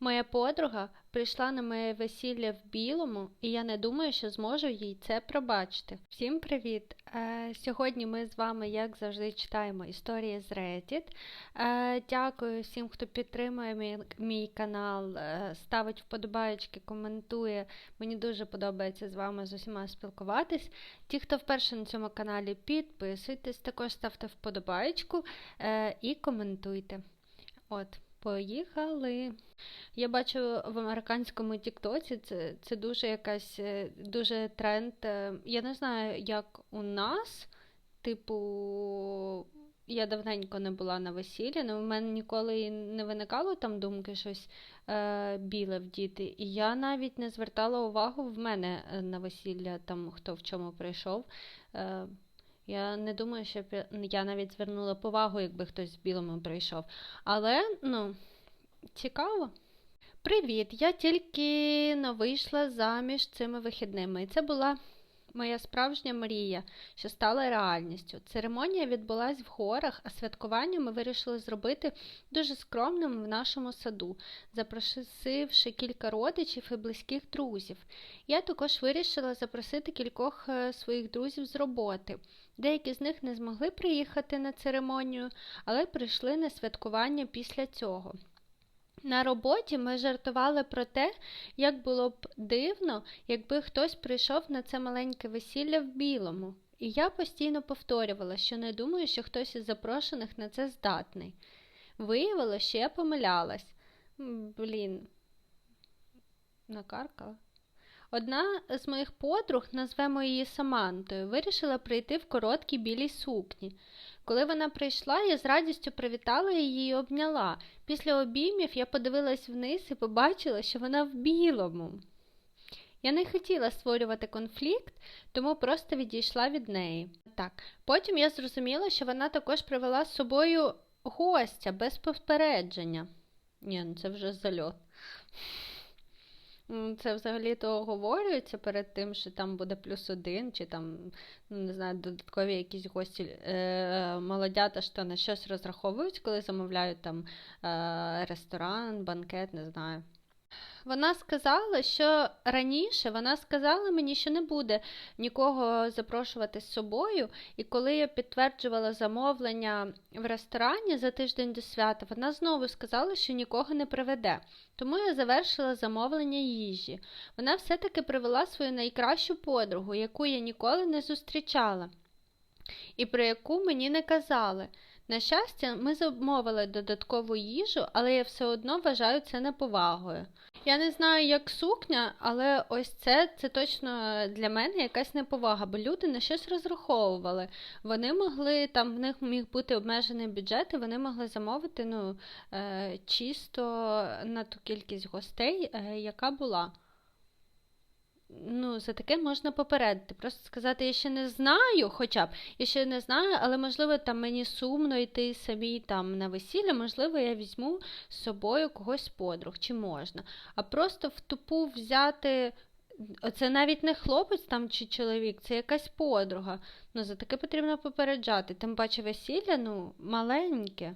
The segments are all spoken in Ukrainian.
Моя подруга прийшла на моє весілля в білому, і я не думаю, що зможу їй це пробачити. Всім привіт! Е, сьогодні ми з вами, як завжди, читаємо історії з Reddit. Е, дякую всім, хто підтримує мій, мій канал, е, ставить вподобаєчки, коментує. Мені дуже подобається з вами з усіма спілкуватись. Ті, хто вперше на цьому каналі, підписуйтесь, також ставте вподобаєчку і коментуйте. От. Поїхали. Я бачу в американському Тіктоці це це дуже якась е, дуже тренд. Е, я не знаю, як у нас, типу, я давненько не була на весіллі, але в мене ніколи не виникало там думки щось е, біле вдіти. І я навіть не звертала увагу в мене е, на весілля, там хто в чому прийшов. Е, я не думаю, що я навіть звернула повагу, якби хтось в білому прийшов. Але, ну, цікаво. Привіт! Я тільки не вийшла заміж цими вихідними. І це була моя справжня мрія, що стала реальністю. Церемонія відбулась в горах, а святкування ми вирішили зробити дуже скромним в нашому саду, запросивши кілька родичів і близьких друзів. Я також вирішила запросити кількох е, своїх друзів з роботи. Деякі з них не змогли приїхати на церемонію, але прийшли на святкування після цього. На роботі ми жартували про те, як було б дивно, якби хтось прийшов на це маленьке весілля в білому. І я постійно повторювала, що не думаю, що хтось із запрошених на це здатний. Виявилося, що я помилялась. Блін, накаркала. Одна з моїх подруг, назвемо її Самантою, вирішила прийти в короткій білій сукні. Коли вона прийшла, я з радістю привітала її і обняла. Після обіймів я подивилась вниз і побачила, що вона в білому. Я не хотіла створювати конфлікт, тому просто відійшла від неї. Так, Потім я зрозуміла, що вона також привела з собою гостя без попередження. Ні, ну це вже зальот. Це взагалі-то оговорюється перед тим, що там буде плюс один, чи там, ну не знаю, додаткові якісь гості е, молодята що на щось розраховують, коли замовляють там е, ресторан, банкет, не знаю. Вона сказала, що раніше вона сказала мені, що не буде нікого запрошувати з собою, і коли я підтверджувала замовлення в ресторані за тиждень до свята, вона знову сказала, що нікого не приведе. Тому я завершила замовлення їжі. Вона все-таки привела свою найкращу подругу, яку я ніколи не зустрічала, і про яку мені не казали. На щастя, ми замовили додаткову їжу, але я все одно вважаю це неповагою. Я не знаю, як сукня, але ось це це точно для мене якась неповага, бо люди на щось розраховували. Вони могли, там в них міг бути обмежений бюджет, і вони могли замовити ну, е, чисто на ту кількість гостей, е, яка була ну, за таке можна попередити. Просто сказати, я ще не знаю, хоча б я ще не знаю, але можливо там мені сумно йти самі там на весілля, можливо, я візьму з собою когось подруг, чи можна. А просто в тупу взяти. Це навіть не хлопець там чи чоловік, це якась подруга. Ну, за таке потрібно попереджати. Тим паче весілля, ну, маленьке.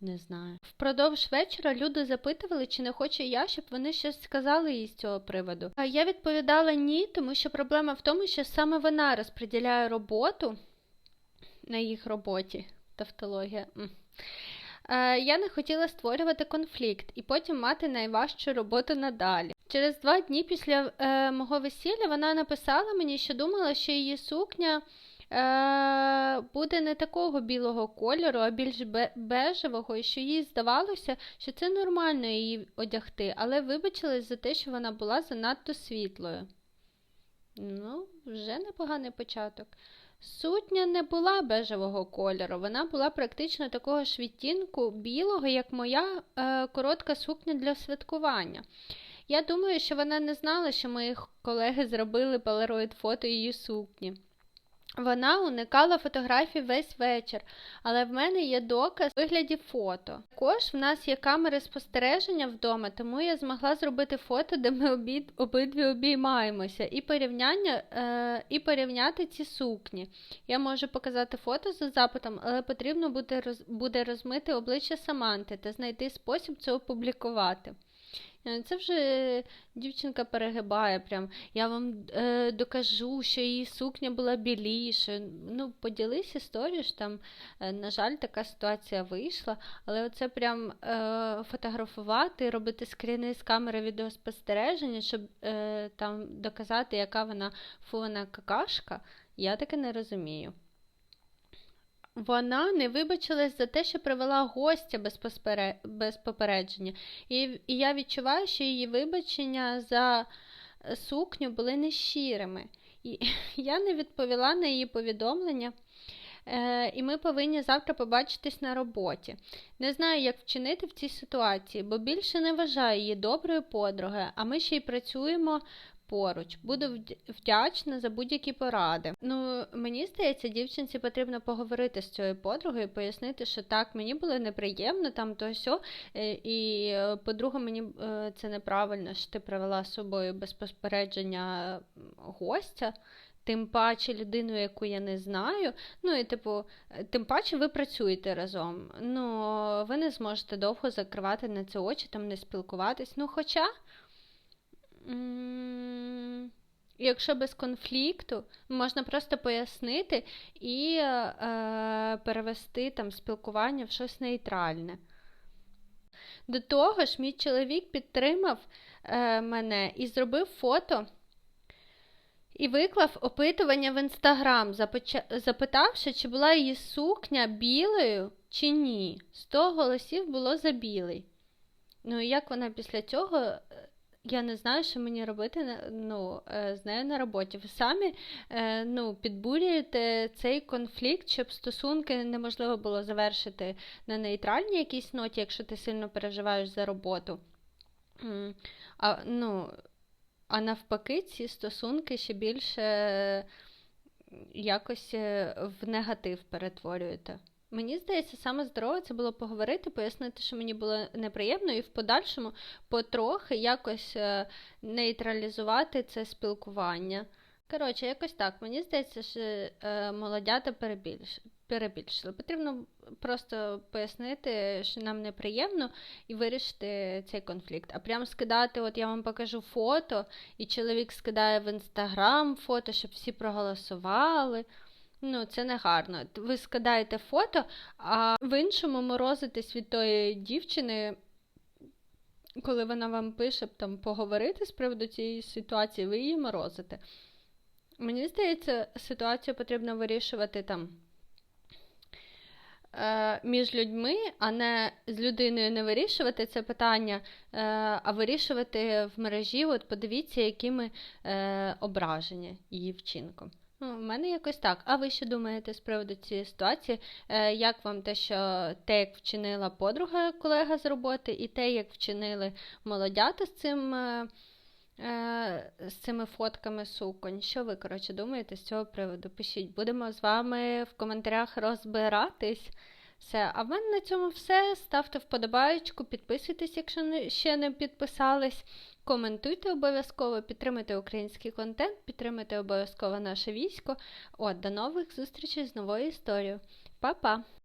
Не знаю. Впродовж вечора люди запитували, чи не хочу я, щоб вони щось сказали їй з цього приводу. А я відповідала ні, тому що проблема в тому, що саме вона розподіляє роботу на їх роботі. Тавтологія. Е, я не хотіла створювати конфлікт і потім мати найважчу роботу надалі. Через два дні після е, мого весілля вона написала мені, що думала, що її сукня буде не такого білого кольору, а більш бежевого, і що їй здавалося, що це нормально її одягти, але вибачилась за те, що вона була занадто світлою. Ну, вже непоганий початок. Сутня не була бежевого кольору, вона була практично такого ж відтінку білого, як моя е, коротка сукня для святкування. Я думаю, що вона не знала, що мої колеги зробили полароїд фото її сукні. Вона уникала фотографій весь вечір, але в мене є доказ у вигляді фото. Також в нас є камери спостереження вдома, тому я змогла зробити фото, де ми обід, обидві обіймаємося, і порівняння, е, і порівняти ці сукні. Я можу показати фото за запитом, але потрібно буде, роз, буде розмити обличчя Саманти та знайти спосіб це опублікувати. Е, Це вже дівчинка перегибає прям. Я вам е, докажу, що її сукня була біліше. Ну, поділись історією, що там, е, на жаль, така ситуація вийшла, але оце прям е, фотографувати, робити скріни з камери відеоспостереження, щоб е, там доказати, яка вона фуана какашка, я таке не розумію. Вона не вибачилась за те, що привела гостя без, поспере- без попередження. І, і я відчуваю, що її вибачення за е, сукню були нещирими. І я не відповіла на її повідомлення. Е, і ми повинні завтра побачитись на роботі. Не знаю, як вчинити в цій ситуації, бо більше не вважаю її доброю подругою, а ми ще й працюємо поруч. Буду вдячна за будь-які поради. Ну, мені здається, дівчинці потрібно поговорити з цією подругою, пояснити, що так, мені було неприємно, там то сьо, е, і е, по-друге, мені е, це неправильно, що ти привела з собою без попередження гостя. Тим паче людину, яку я не знаю. Ну і типу, тим паче ви працюєте разом. Ну, ви не зможете довго закривати на це очі, там не спілкуватись. Ну, хоча. Якщо без конфлікту, можна просто пояснити і е, перевести там спілкування в щось нейтральне. До того ж, мій чоловік підтримав е, мене і зробив фото і виклав опитування в інстаграм, запитавши, чи була її сукня білою чи ні. Сто голосів було за білий. Ну і як вона після цього, е, я не знаю, що мені робити ну, е, з нею на роботі. Ви самі е, ну, підбурюєте цей конфлікт, щоб стосунки неможливо було завершити на нейтральній якійсь ноті, якщо ти сильно переживаєш за роботу. А, ну, а навпаки, ці стосунки ще більше е, якось в негатив перетворюєте. Мені здається, саме здорово це було поговорити, пояснити, що мені було неприємно, і в подальшому потрохи якось е, нейтралізувати це спілкування. Коротше, якось так. Мені здається, що е, молодята перебільш... перебільшили. Потрібно просто пояснити, що нам неприємно, і вирішити цей конфлікт. А прям скидати, от я вам покажу фото, і чоловік скидає в інстаграм фото, щоб всі проголосували. Ну, це не гарно. Ви скидаєте фото, а в іншому морозитесь від тої дівчини, коли вона вам пише там поговорити з приводу цієї ситуації, ви її морозите. Мені здається, ситуацію потрібно вирішувати там е, між людьми, а не з людиною не вирішувати це питання, е, а вирішувати в мережі. От подивіться, які ми е, ображені її вчинком. Ну, в мене якось так. А ви що думаєте з приводу цієї ситуації? Е, як вам те, що те, як вчинила подруга колега з роботи, і те, як вчинили молодята з цим, е, е, з цими фотками суконь? Що ви, коротше, думаєте з цього приводу? Пишіть, будемо з вами в коментарях розбиратись. Все, а в мене на цьому все. Ставте вподобаєчку, підписуйтесь, якщо ще не підписались. Коментуйте обов'язково, підтримайте український контент, підтримайте обов'язково наше військо. От, до нових зустрічей з новою історією. Па-па!